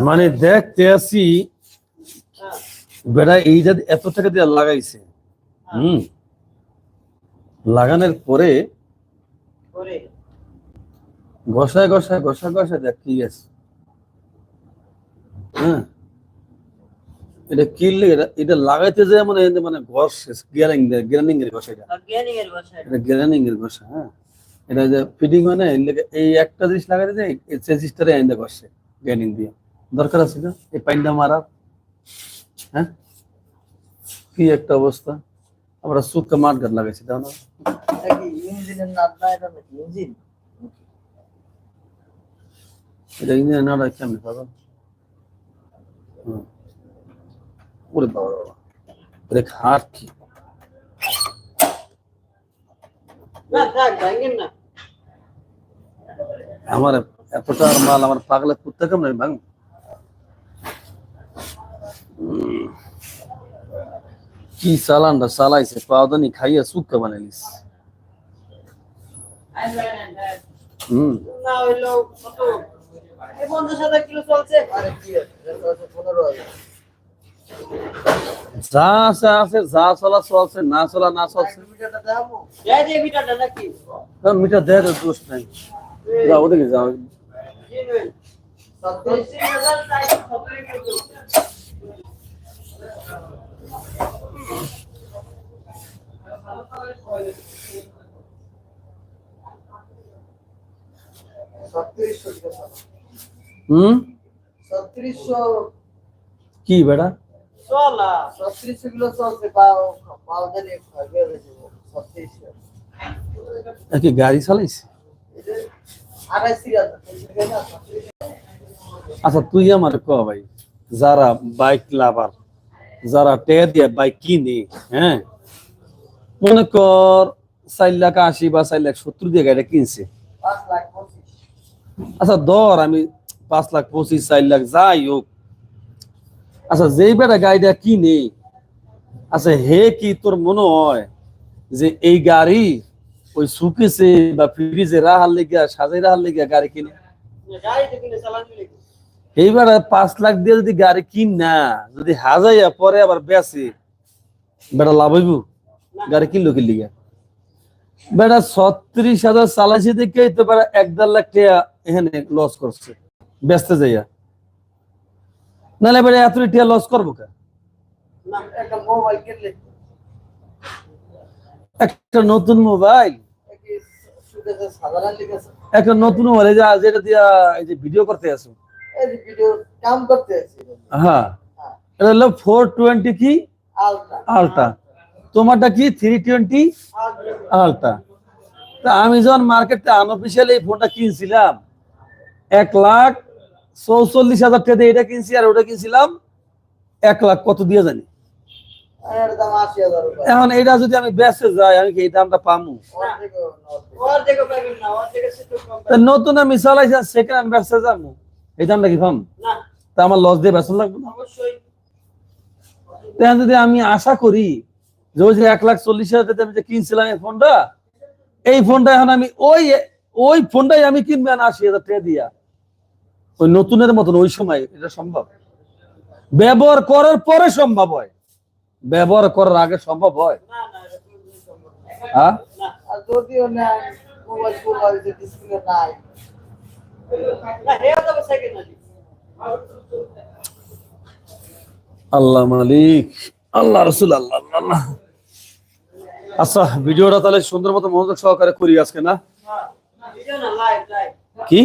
মানে দেখতে আসি বেড়া এইটা এত টাকা দিয়ে লাগাইছে। হম। লাগানোর পরে ঘষায় ঘষায় ঘষা ঘষা দেখ কি আছে। হ্যাঁ। এটা কিনলে এটা এটা লাগাইতে যায় মানে মানে ঘষ গিয়ারিং গ্রাইন্ডিং এর ঘষা এটা। এটা। গ্রাইন্ডিং এর ঘষা হ্যাঁ। এটা যে ফিটিং মানে এই একটা জিনিস লাগাইতে যায় এই চেজিসটারে আইন্দা ঘষে গ্রাইন্ডিং দিয়ে। দরকার আছে না? এই পাইন্ডা মারার হ্যাঁ? কি একটা অবস্থা। আমরা সুক্কা মাঠ গাছ লাগাইছি তাও না? এটা ইঞ্জিনিয়ার না রাখি আমি পাগল হুম। ওরে বাবা। বাবা ওরে কি? আমার এতটা আর মাল আমার পাগলা কুত্তা কেমন ভাঙ কি চালানটা চালাইছে পাওদানি খাইয়া সুক্কা বানাইলিস। হম। যা আছে আছে যা চলা চলছে না চলা না চলছে হ্যাঁ, মিটার দেয় তো দোষ নাই। যাও ওদিকে যাও হুম? ছত্রিশশো। কি বেটা? ছত্রিশশো কিলো চলছে পাও পাও জানি ছত্রিশশো এ কি গাড়ি চালাইছে? আড়াইশি হাজার আচ্ছা তুই আমার ক ভাই? যারা বাইক লাভার যারা টে দিয়ে বাইক কিনে হ্যাঁ? মনে কর চার লাখ আশি বা চার লাখ সত্তর দিয়ে গাড়িটা কিনছে। পাঁচ লাখ পঁচিশ আচ্ছা ধর আমি পাঁচ লাখ পঁচিশ, চার লাখ যাই হোক আচ্ছা যেই বেটা গাড়িটা কিনে আচ্ছা হে কি তোর মনে হয় যে এই গাড়ি ওই সুকেছে বা ফ্রিজে রাহার লেগে সাজাই রাহার লেগে গাড়ি কিনে? এইবার পাঁচ লাখ দিয়ে যদি গাড়ি কিন না, যদি হাজাইয়া পরে আবার বেচে, বেটা লাভ হইব? গাড়ি কিনলো কিনলি গা বেটা ছত্রিশ হাজার চালাইছে দেখে তো বেটা এক দেড় লাখ টাকা এখানে লস করছে, বেচতে যাইয়া। নাহলে বেটা এত টাকা লস করব কা? একটা নতুন মোবাইল একটা নতুন মোবাইল দিয়া, এই যে ভিডিও করতে হলো ফোর টোয়েন্টি কি? আলটা তোমারটা কি? থ্রি টোয়েন্টি আলটা তা আমি যখন মার্কেটে আনঅফিসিয়াল এই ফোনটা কিনছিলাম, এক লাখ চৌচল্লিশ হাজার টাকা দিয়ে এটা কিনছি আর ওটা কিনছিলাম এক লাখ কত দিয়ে জানি? এখন এটা যদি আমি বেসে যাই আমি কি এই দামটা পামু? নতুন আমি চালাইছি সেকেন্ড হ্যান্ড ব্যবসা যাব। এই দামটা কি পাম? তা আমার লস দিয়ে বেসন লাগবে না? যদি আমি আশা করি যে ওই যে এক লাখ চল্লিশ হাজার আমি যে কিনছিলাম এই ফোনটা এই ফোনটা এখন আমি ওই ওই ফোনটাই আমি কিনবে না আশি হাজার টাকা দিয়া। ওই নতুনের মতন ওই সময় এটা সম্ভব? ব্যবহার করার পরে সম্ভব হয়। ব্যবহার করার আগে সম্ভব হয়। হ্যাঁ? আল্লাহ মালিক আল্লাহ রসুল আল্লাহ আল্লাহ, আচ্ছা ভিডিওটা তাহলে সুন্দর মতো মনোযোগ সহকারে করি আজকে না? হ্যাঁ। কি?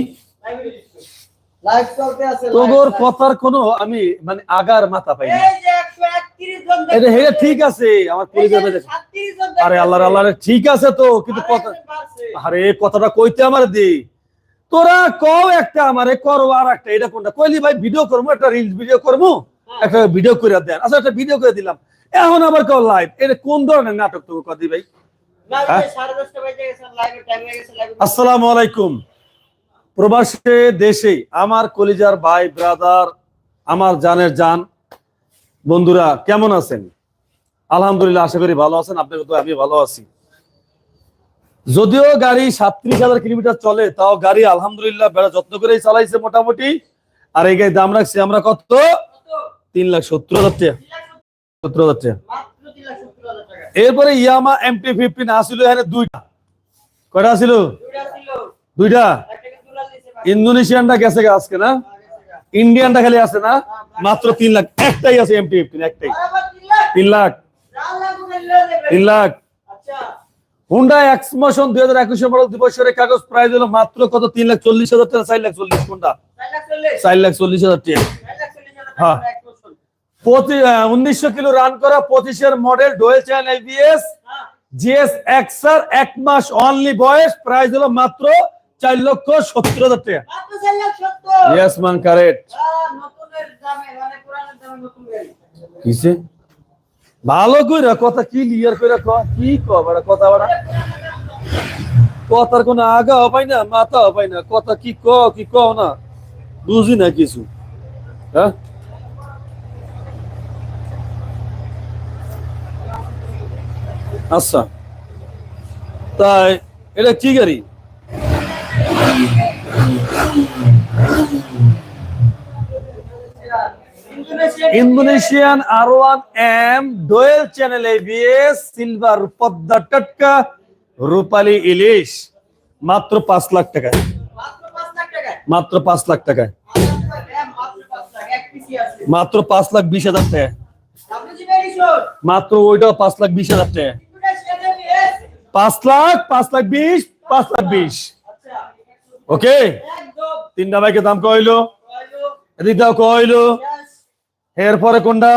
তোর কথার কোনো আমি মানে আগার মাথা পাই না এই যে 131 জন এটা হে ঠিক আছে আমার পরিবার বেঁচে আছে। 37 জন আরে আল্লাহ আল্লাহ ঠিক আছে তো কিন্তু কথা আরে কথাটা কইতে আমার দি। তোরা কও একটা আমারে করো আর একটা এটা কোনটা? কইলি ভাই ভিডিও করব একটা রিলস ভিডিও করব একটা ভিডিও করে দেন। আচ্ছা একটা ভিডিও করে দিলাম। এখন আবার কেউ লাইভ এটা কোন ধরনের নাটক তো কদি ভাই। হ্যাঁ? আসসালামু আলাইকুম। প্রবাসে দেশে আমার কলিজার ভাই ব্রাদার আমার জানের জান। বন্ধুরা, কেমন আছেন? আলহামদুলিল্লাহ, আশা করি ভালো আছেন। আপনাকে তো আমি ভালো আছি। যদিও গাড়ি সাতত্রিশ হাজার কিলোমিটার চলে, তাও গাড়ি আলহামদুলিল্লাহ বেড়া যত্ন করেই চালাইছে মোটামুটি। আর এই গাড়ির দাম রাখছি আমরা কত? তিন লাখ সত্তর হাজার টাকা। সত্তর হাজার টাকা। এরপরে ইয়ামা এমটি ফিফটিন আসছিল এখানে দুইটা। কয়টা আসছিল দুইটা ছিল দুইটা একটাকে তুলা দিয়েছে ইন্দোনেশিয়ানটা গেছে আজকে, না? ইন্ডিয়ানটা খালি আছে, না? মাত্র তিন লাখ। একটাই আছে ফিফটিন একটাই। তিন লাখ। তিন লাখ। হুন্ডা এক্সমোশন দুই হাজার একুশে মডেল দুই বছরের কাগজ হলো মাত্র কত? তিন লাখ চল্লিশ হাজার টাকা, চার লাখ চল্লিশ কোনটা চার লাখ চল্লিশ হাজার টাকা। হ্যাঁ। উনিশশো কিলো রান করা পঁচিশের মডেল ডোয়েল চ্যানেল এবিএস হ্যাঁ জিএস এক্সার এক মাস অনলি বয়স প্রাইস হলো মাত্র চার লক্ষ সত্তর হাজার টাকা। মান কারেক্ট কিসে? ভালো কইরা কথা কি লিয়ার কইরা ক কি ক বড় কথা বড়। কথার কোনো আগা পাই না মাথা পাই না কথা কি ক কি ক না বুঝি না কিছু। হ্যাঁ? আচ্ছা। তাই এটা কি গাড়ি? Indonesian R one M dual channel ABS silver, Padma, টটকা, রূপালী, ইলিশ। মাত্র পাঁচ লাখ টাকায়। মাত্র পাঁচ লাখ টাকায়। মাত্র পাঁচ লাখ বিশ হাজার টাকা মাত্র ওইটাও পাঁচ লাখ বিশ হাজার টাকা পাঁচ লাখ পাঁচ লাখ বিশ, পাঁচ লাখ বিশ। ওকে? তিনটা বাইকের দাম কইলো এদিকটাও কইলো এরপরে কোনটা?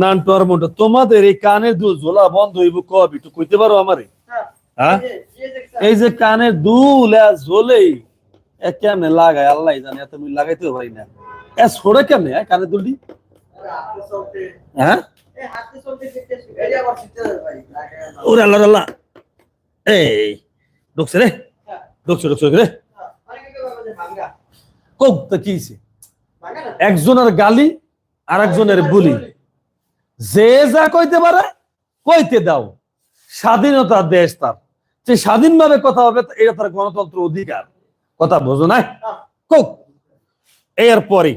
নান টর্মোটা তোমাদের এই কানে দু ঝোলা বন্ধ হইব কবে? একটু কইতে পারো আমারে? হ্যাঁ? এই যে কানে দুল ঝোলেই কেমনে লাগায়? আল্লাহ জানে, এত মুই লাগাইতেও পারি না। এ ছোড়ে কেমনে কানে দুলটি? হ্যাঁ? ওরে আল্লাহ আল্লাহ। এই, ঢুকছে রে। ঢুকছে ঢুকছে রে। কোক তো কি একজনের গালি আর একজনের বুলি। যে যা কইতে পারে কইতে দাও। স্বাধীনতা দেশ তার। যে স্বাধীনভাবে কথা হবে এটা তার গণতন্ত্র অধিকার। কথা বোঝো না কোক এরপরে।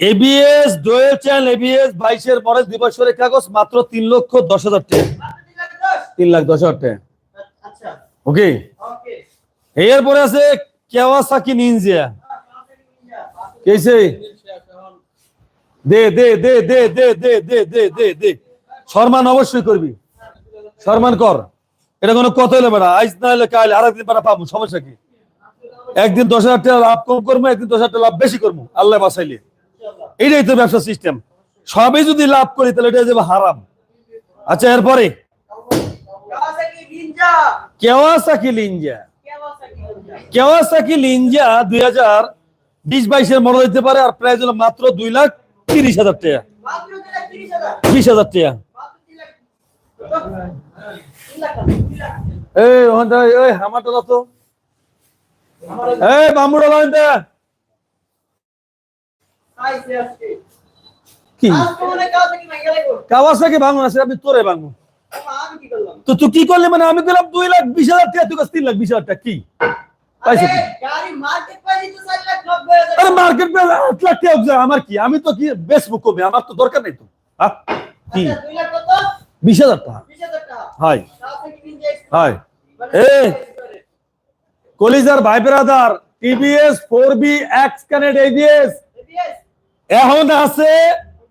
এবিএস ডোয়েল চ্যানেল এবিএস বাইশের দুই বছরের কাগজ মাত্র তিন লক্ষ দশ হাজার টাকা। তিন লাখ দশ হাজার টাকা। ওকে? ওকে এরপরে আছে কেওয়াসাকি নিনজা কেছে দে দে দে দে দে দে দে দে দে দে। সম্মান অবশ্যই করবি। সম্মান কর। এটা কোনো কথা হলো বেড়া আজ না হলে কাল আর একদিন বেড়া পাবো সমস্যা কি? একদিন দশ হাজার টাকা লাভ কম করব একদিন দশ হাজার টাকা লাভ বেশি করব। আল্লাহ বাসাইলে এইটাই তো ব্যবসা সিস্টেম সবই যদি লাভ করি তাহলে এটা যাবে হারাম। আচ্ছা এরপরে? কেওয়াসাকি লিঞ্জা। কেওয়াসাকি লিঞ্জা দুই হাজার বিশ বাইশের মনে হইতে পারে আর প্রায় হলো মাত্র দুই লাখ তিরিশ হাজার টাকা। বিশ হাজার টাকা। এই ওখানটা এই বামুড়া লাইনটা কি? কাওয়াসাকি ভাঙুন আছে আপনি তোরে ভাঙুন করলাম তো তুই কি করলি? মানে আমি গেলাম দুই লাখ বিশ হাজার টাকা। তুই কাছে তিন লাখ বিশ হাজার টাকা কি? পাইছো কি? আরে, মার্কেট প্রাইস তো চার লাখ নব্বই হাজার আরে মার্কেট আট লাখ টাকা আমার কি? আমি তো কি বেচবো কমে আমার তো দরকার নেই তো। হ্যাঁ? কি? দুই লাখ কত বিশ হাজার টাকা। বিশ হাজার টাকা হাই। X- high. এ! কলিজার ভাই brother TVS four B X এখন আছে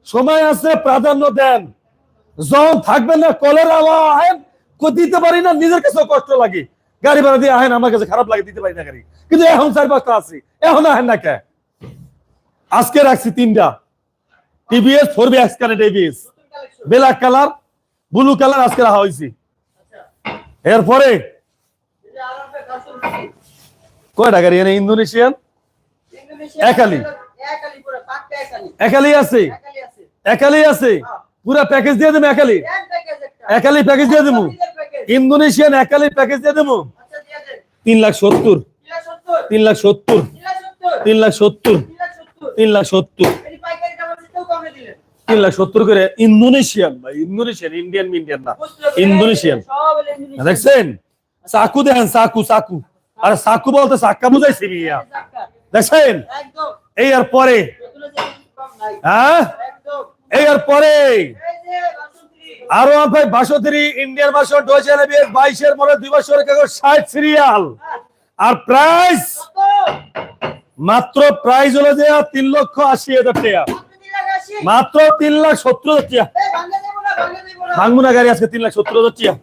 সময় আছে প্রাধান্য দেন। যখন থাকবেন না কলের আলা আহেন দিতে পারি না নিজের কাছে কষ্ট লাগে গাড়ি ভাড়া দিয়ে আহেন আমার কাছে খারাপ লাগে দিতে পারি না গাড়ি কিন্তু এখন চার পাঁচটা আছে এখন আহেন না কে আজকে রাখছি তিনটা TVS four B X connect ABS. Black colour blue colour আজকে রাখা হয়েছে এরপরে? কয়টা গাড়ি এনে ইন্দোনেশিয়ান একালি। একালি একালি। একালি আছে একালি আছে। পুরা প্যাকেজ দিয়ে দেবো একালি একালি প্যাকেজ দিয়ে দেবো। ইন্দোনেশিয়ান একালি প্যাকেজ দিয়ে দেবো। তিন লাখ সত্তর। তিন লাখ সত্তর। তিন লাখ সত্তর। তিন লাখ সত্তর। তিন লাখ সত্তর। করে ইন্দোনেশিয়ান বা ইন্দোনেশিয়ান ইন্ডিয়ান ইন্ডিয়ান না। ইন্দোনেশিয়ান। দেখছেন? সাকু দেখেন সাকু সাকু আর সাকু বলতে সাক্কা বুঝাইছি দেখছেন? এই আর পরে। হ্যাঁ? এই আর পরে ভাই বাসোতেরি ইন্ডিয়ান বাসন ডোজে বাইশের মনে দুই বছরের ষাট সিরিয়াল আর প্রাইস মাত্র প্রাইস হলো যে তিন লক্ষ আশি হাজার টাকা। মাত্র তিন লাখ সত্তর হাজার টাকা। এই ভাঙা দেব না ভাঙা দেব না ভাঙবো না গাড়ি, আজকে তিন লাখ সত্তর হাজার টাকা।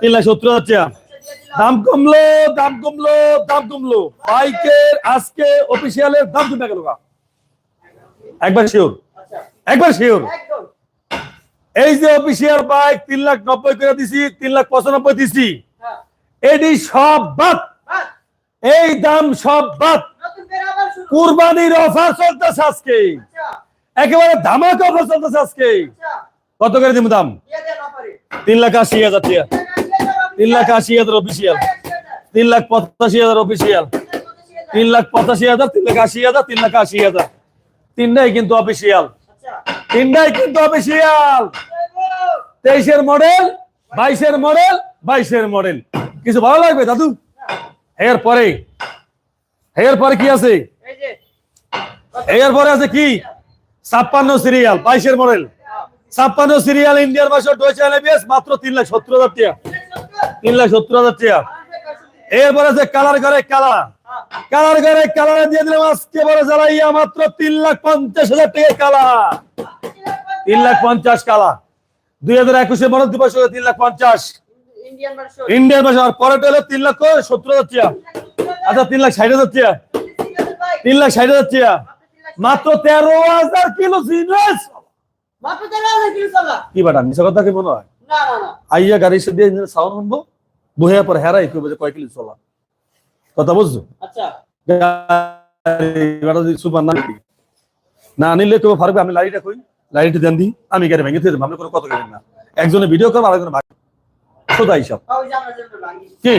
তিন লাখ সত্তর হাজার টাকা। দাম কমলো দাম কমলো দাম কমলো। বাইকের আজকে অফিসিয়ালের দাম কমে গেল একবার শিওর একবার শিওর এই যে অফিসিয়াল বাইক তিন লাখ নব্বই করে দিছি তিন লাখ পঁচানব্বই দিছি হ্যাঁ এটি সব বাদ এই দাম সব বাদ কুরবানির অফার চলতেছে আজকে আচ্ছা একেবারে ধামাকা অফার চলতেছে আজকে আচ্ছা কত করে দিব দাম তিন লাখ আশি হাজার টাকা তিন লাখ আশি হাজার অফিসিয়াল তিন লাখ পঁচাশি হাজার অফিসিয়াল তিন লাখ পঁচাশি হাজার তিন লাখ আশি হাজার তিন লাখ আশি হাজার তিনটাই কিন্তু অফিসিয়াল আচ্ছা তিনটাই কিন্তু অফিসিয়াল তেইশের মডেল বাইশের মডেল বাইশের মডেল কিছু ভালো লাগবে, দাদু? এর পরে এর পরে কি আছে? এর পরে আছে কি? ছাপ্পান্ন সিরিয়াল বাইশের মডেল ছাপ্পান্ন সিরিয়াল ইন্ডিয়ার মাসে ডোয়েছে মাত্র তিন লাখ সত্তর হাজার টাকা। তিন লাখ সত্তর হাজার টাকা। এরপরে আছে কালার করে কালার কালার ঘরে কালার দিয়ে দিলাম আজকে বলে জ্বালাইয়া মাত্র তিন লাখ পঞ্চাশ হাজার টাকা কালা তিন লাখ পঞ্চাশ কালা দুই হাজার একুশে মডেল দিবস তিন লাখ পঞ্চাশ। ইন্ডিয়ান মাসে আর পরে হলো তিন লক্ষ সত্তর হাজার আচ্ছা তিন লাখ ষাট হাজার তিন লাখ ষাট হাজার টাকা। মাত্র তেরো হাজার কিলো চালা। কি বাটা মিশা কথা কি মনে হয়? আইয়া গাড়ি সে দিয়ে সাউন্ড শুনব? বহে পর হেরাই করবে যে কয় কিলো চলা। কথা বুঝছ আচ্ছা। সুপার না নিলি। না নিলে তো ফারবে আমি লাইটটা কই? লাইটটা দেন দি। আমি গাড়ি ভেঙে দিয়ে দেবো। আপনি কোনো কথা বলেন না। একজনে ভিডিও করব আরেকজনে ভাগ সোজা হিসাব। ভাঙি। কি?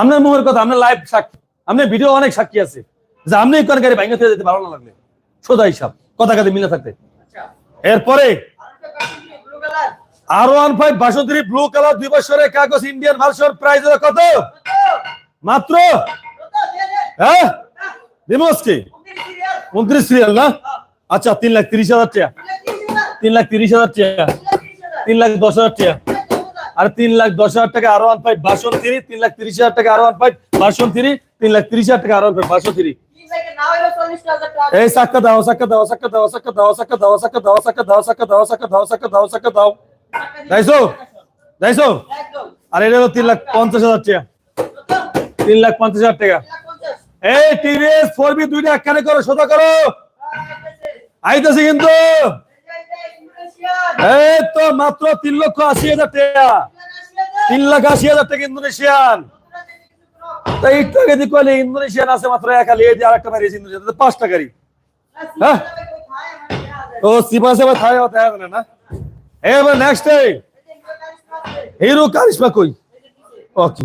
আপনার মুখের কথা আপনার লাইভ সাক্ষী। আপনার ভিডিও অনেক সাক্ষী আছে। যে আপনি কোন গাড়ি ভেঙে দিয়ে যেতে ভালো না লাগলে। সোজা হিসাব। কথা কাজে মিলে থাকতে। আচ্ছা। এরপরে আর ওয়ান ফাইভ বাসন্তী ব্লু কালার দুই বছরের কাগজ ইন্ডিয়ান ভার্সন প্রাইস কত? মাত্র হ্যাঁ দিবস কি উনত্রিশ সিরিয়াল না আচ্ছা তিন লাখ তিরিশ হাজার টাকা তিন লাখ তিরিশ হাজার টাকা তিন লাখ দশ হাজার টাকা আর তিন লাখ দশ হাজার টাকা আরও ওয়ান ফাইভ বাসন থ্রি তিন লাখ তিরিশ হাজার টাকা আরও ওয়ান ফাইভ বাসন থ্রি তিন লাখ তিরিশ হাজার টাকা আরও ওয়ান ফাইভ থ্রি এই সাক্কা দাও সাক্কা দাও সাক্কা দাও সাক্কা দাও সাক্কা দাও সাক্কা দাও সাক্কা দাও সাক্কা দাও সাক্কা দাও সাক্কা দাও সাক্কা দাও যাইছো যাইছো আর এটা হলো তিন লাখ পঞ্চাশ হাজার টাকা তিন লাখ পঞ্চাশ হাজার টাকা। এই টিভিএস ফোর বি দুইটা একখানে করো, সোজা করো। আইতেছে কিন্তু। এই তো মাত্র তিন লক্ষ আশি হাজার টাকা। তিন লাখ আশি হাজার টাকা ইন্দোনেশিয়ান। একটু ইন্দোনেশিয়ান আছে মাত্র এক হ্যাঁ? ও না? নেক্সট হিরো ওকে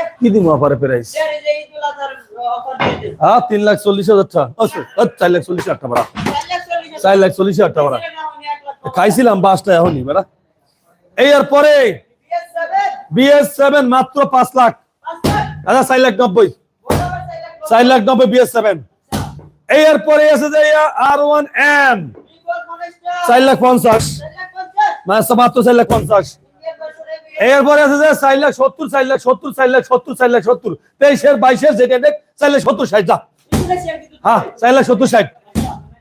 কি দিব অফারে প্রাইস হ্যাঁ তিন লাখ চল্লিশ হাজার টাকা। চার লাখ চল্লিশ হাজার টাকা চার লাখ চল্লিশ হাজার টাকা খাইছিলাম বাসটা এখনই বেড়া এই আর পরে বিএস সেভেন মাত্র পাঁচ লাখ। আচ্ছা চার লাখ নব্বই। চার লাখ নব্বই বিএস সেভেন এই আর পরে আছে যে আর ওয়ান এম চার লাখ পঞ্চাশ। মাত্র চার লাখ পঞ্চাশ। এরপরে আছে যে চার লাখ সত্তর, চার লাখ সত্তর, চার লাখ সত্তর, চার লাখ সত্তর। তেইশের, বাইশের যেটা দেখ, চার লাখ সত্তর, ষাট, যা। হ্যাঁ চার লাখ সত্তর, ষাট।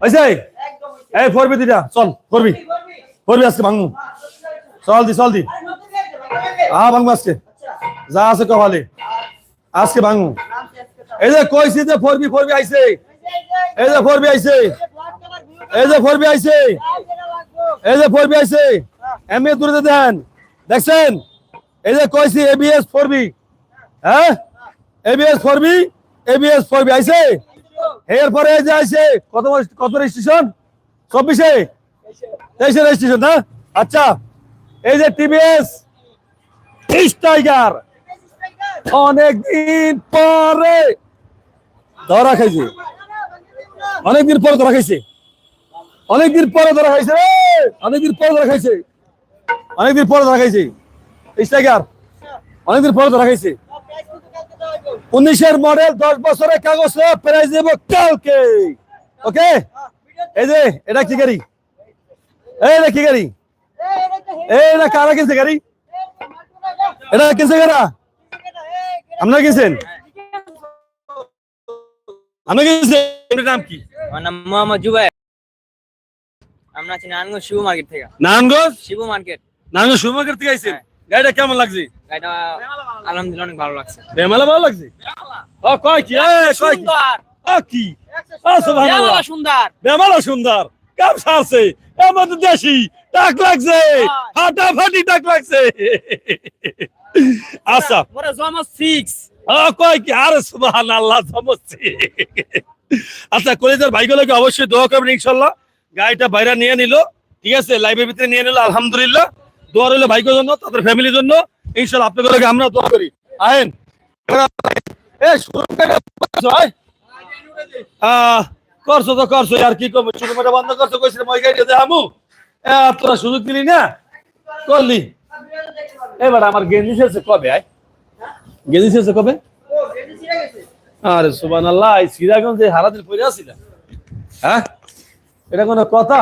হয়েছে? এই ফরবি দিটা চল, ফরবি। ফরবি আজকে ভাঙু চল দি চল দি। হ্যাঁ ভাঙবো আজকে। যা আছে কপালে আজকে ভাঙু এই যে কইছি যে ফরবি ফরবি আইছে। এই যে ফরবি আইছে। এই যে ফরবি আইছে। এই যে ফরবি আইছে। এমএ দূরে দেন। দেখছেন? এই যে কইছি এবিএস ফোর বি হ্যাঁ? ABS four B ABS four B আইছে? এরপরে এই যে আইছে, কত কত রেজিস্ট্রেশন চব্বিশে? তেইশে রেজিস্ট্রেশন না? আচ্ছা এই যে টিভিএস টাইগার অনেকদিন পরে ধরা খাইছে। অনেকদিন পরে ধরা খাইছে। অনেকদিন পরে ধরা খাইছে রে! অনেকদিন পরে ধরা খাইছে। অনেকদিন পরে ধরা খাইছে। টাইগার অনেকদিন পরে ধরা খাইছে। উনিশের মডেল দশ বছরের কাগজ প্রাইজ দেব কালকে। ওকে এই যে এটা কি গাড়ি? এই এটা কি গাড়ি? এই এটা কারা কিনছে গাড়ি? এটা কিনছে কারা? আপনারা কিনছেন? আপনারা কিনছেন? নাম কি? আমার নাম মোহাম্মদ জুবাইর আমরা আছি নারায়ণগঞ্জ শিবু মার্কেট থেকে। নারায়ণগঞ্জ? শিবু মার্কেট। নারায়ণগঞ্জ সুমার্কেট থেকে আইছেন? গাড়িটা কেমন লাগছে? গাড়িটা আলহামদুলিল্লাহ অনেক ভালো লাগছে। বেমালা ভালো লাগছে? ও কয় কি? কয় কি? ও কি? ও সুবহানাল্লাহ। সুন্দর। বেমালা সুন্দর। কাম সারছে। আমাদের দেশি টাক লাগছে। ফাটাফাটি টাক লাগছে। আচ্ছা। মোরা জমা সিক্স ও কয় কি? আরে সুবহানাল্লাহ সমস্যি আচ্ছা কলেজের ভাইগুলোকে অবশ্যই দোয়া করবেন ইনশাল্লাহ। গাড়িটা বাইরে নিয়ে নিল। ঠিক আছে? লাইভের ভিতরে নিয়ে নিল আলহামদুলিল্লাহ। দোয়া রইল ভাইকের জন্য তাদের ফ্যামিলির জন্য। ইনশাল্লাহ আপনাদেরকে আমরা দোয়া করি। আইন এ শুরু করে আয়। আহ, করছ তো করছ আর কি করব? ছোট মোটা বন্ধ করছ কইছিলাম ওই গাড়িটা দেখামু। তোরা সুযোগ দিলি না? করলি? এবার আমার গেঞ্জি শেষে কবে আয়? গেঞ্জি শেষে কবে? আরে সুবান আল্লাহ এই সিরাগঞ্জে হারাদিন পড়ে আসিলাম হ্যাঁ? এটা কোনো কথা?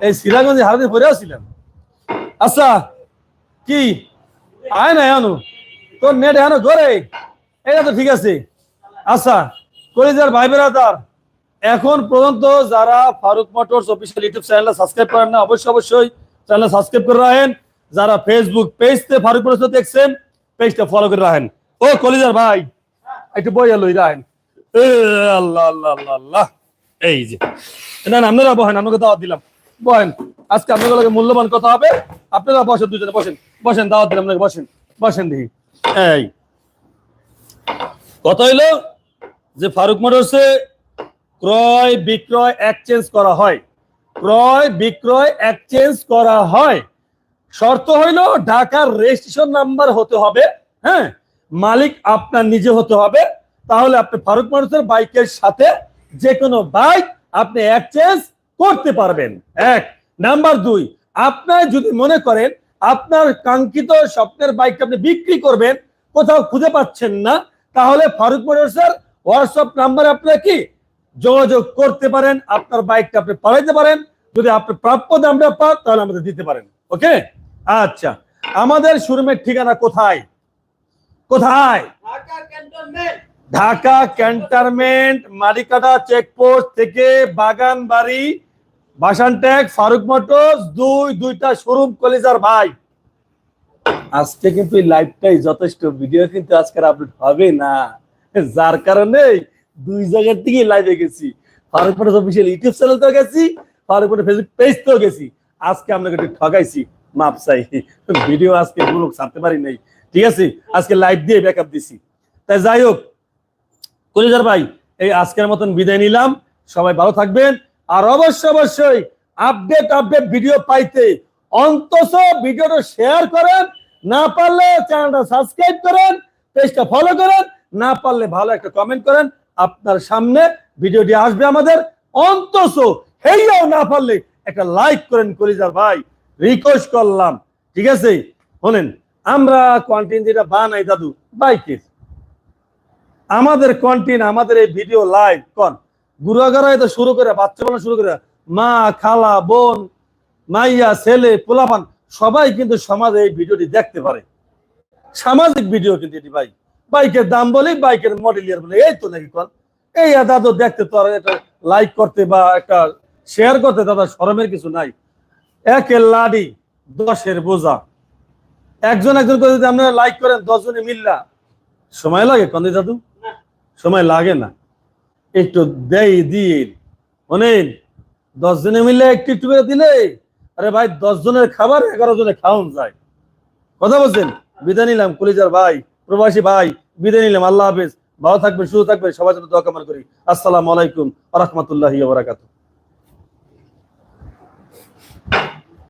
এই সিরাগঞ্জে হারাদিন পড়ে আসিলাম আচ্ছা কি? আয় না এনো তোর নেট এনো ঘরে? এটা তো ঠিক আছে। আচ্ছা কলেজের ভাই বেড়াদার এখন পর্যন্ত যারা Farooq motors official YouTube channel subscribe করেন না, অবশ্যই অবশ্যই চ্যানেল সাবস্ক্রাইব করে রাখেন। যারা ফেসবুক পেজতে ফারুক মোটরস দেখছেন পেজটা ফলো করে রাখেন। ও কলেজের ভাই, একটু বই লই, রাখেন। আল্লাহ আল্লাহ আল্লাহ আল্লাহ। এই যে, না না, আপনারা বহেন, আপনাকে দাওয়াত দিলাম। বহেন আজকে আপনাদের মূল্যবান কথা হবে। আপনারা বসেন দুজনে, বসেন। বসেন, দাওয়াত দিলাম আপনাকে, বসেন। বসেন দেখি। এই। কথা হইল যে ফারুক মোটরসে ক্রয়, বিক্রয় এক্সচেঞ্জ করা হয়। ক্রয়, বিক্রয় এক্সচেঞ্জ করা হয়। শর্ত হইল ঢাকার রেজিস্ট্রেশন নাম্বার হতে হবে হ্যাঁ? মালিক আপনার নিজে হতে হবে। তাহলে আপনি ফারুক মোটরসের বাইকের সাথে যে কোনো বাইক আপনি এক্সচেঞ্জ করতে পারবেন। এক। নাম্বার দুই, আপনার যদি মনে করেন আপনার কাঙ্ক্ষিত স্বপ্নের বাইকটা আপনি বিক্রি করবেন, কোথাও খুঁজে পাচ্ছেন না, তাহলে ফারুক মোটরসের হোয়াটসঅ্যাপ নাম্বারে আপনারা কি যোগাযোগ করতে পারেন, আপনার বাইকটা আপনি পাঠাইতে পারেন। যদি আপনি প্রাপ্য দামটা পান, তাহলে আমাদের দিতে পারেন। ওকে? আচ্ছা। আমাদের শোরুমের ঠিকানা কোথায়? কোথায়? ঢাকা ক্যান্টনমেন্ট মারিকাটা চেকপোস্ট থেকে বাগান বাড়ি বাসানটেক ফারুক মোটরস, দুই, দুইটা শোরুম কলেজার ভাই। আজকে কিন্তু এই লাইভটাই যথেষ্ট। ভিডিও কিন্তু আজকের আপলোড হবে না। যার কারণে দুই জায়গার থেকে লাইভে গেছি। Farooq motors official YouTube channel তো গেছি, ফারুক মোটর ফেসবুক পেজ তো গেছি। আজকে আমরা একটু ঠকাইছি মাপ চাই। ভিডিও আজকে গুলো ছাড়তে পারি নাই। ঠিক আছে? আজকে লাইভ দিয়ে ব্যাকআপ দিছি। তাই যাই হোক, কলিজার ভাই, এই আজকের মতন বিদায় নিলাম। সবাই ভালো থাকবেন। আর অবশ্যই অবশ্যই আপডেট আপডেট ভিডিও পাইতে অন্তত ভিডিওটা শেয়ার করেন। না পারলে চ্যানেলটা সাবস্ক্রাইব করেন পেজটা ফলো করেন, না পারলে ভালো একটা কমেন্ট করেন, আপনার সামনে ভিডিওটি আসবে আমাদের। অন্তত হেইয়াও না পারলে একটা লাইক করেন কলিজার ভাই রিকোয়েস্ট করলাম, ঠিক আছে? শোনেন, আমরা কন্টেন্ট যেটা বানাই দাদু, বাইকের। আমাদের কন্টেন্ট আমাদের এই ভিডিও লাইভ কন গুড়াগাড়াই তো শুরু করে বাচ্চা বানানো শুরু করে মা খালা বোন মাইয়া ছেলে পোলাপান সবাই কিন্তু সমাজে এই ভিডিওটি দেখতে পারে। সামাজিক ভিডিও কিন্তু এটি ভাই। বাইকের দাম বলি বাইকের মডেল ইয়ার বলে এই তো নাকি কন এই দাদু দেখতে তো আর এটা লাইক করতে বা একটা শেয়ার করতে দাদা শরমের কিছু নাই। একের লাডি দশের বোঝা। একজন একজন করে যদি আপনারা লাইক করেন দশ জনে মিল্লা। সময় লাগে কন্দে দাদু? সময় লাগে না। একটু দেই দিন। অনেক দশ জনে মিলে একটু একটু করে দিলে? আরে ভাই, দশ জনের খাবার এগারো জনে খাওয়ান যায়। কথা বলছেন? বিদায় নিলাম, কলিজার ভাই, প্রবাসী ভাই, বিদায় নিলাম। আল্লাহ হাফেজ। ভালো থাকবেন, সুস্থ থাকবেন। সবার জন্য দোয়া কামনা করি। আসসালামু আলাইকুম রহমতুল্লাহ বারাকাতুহু।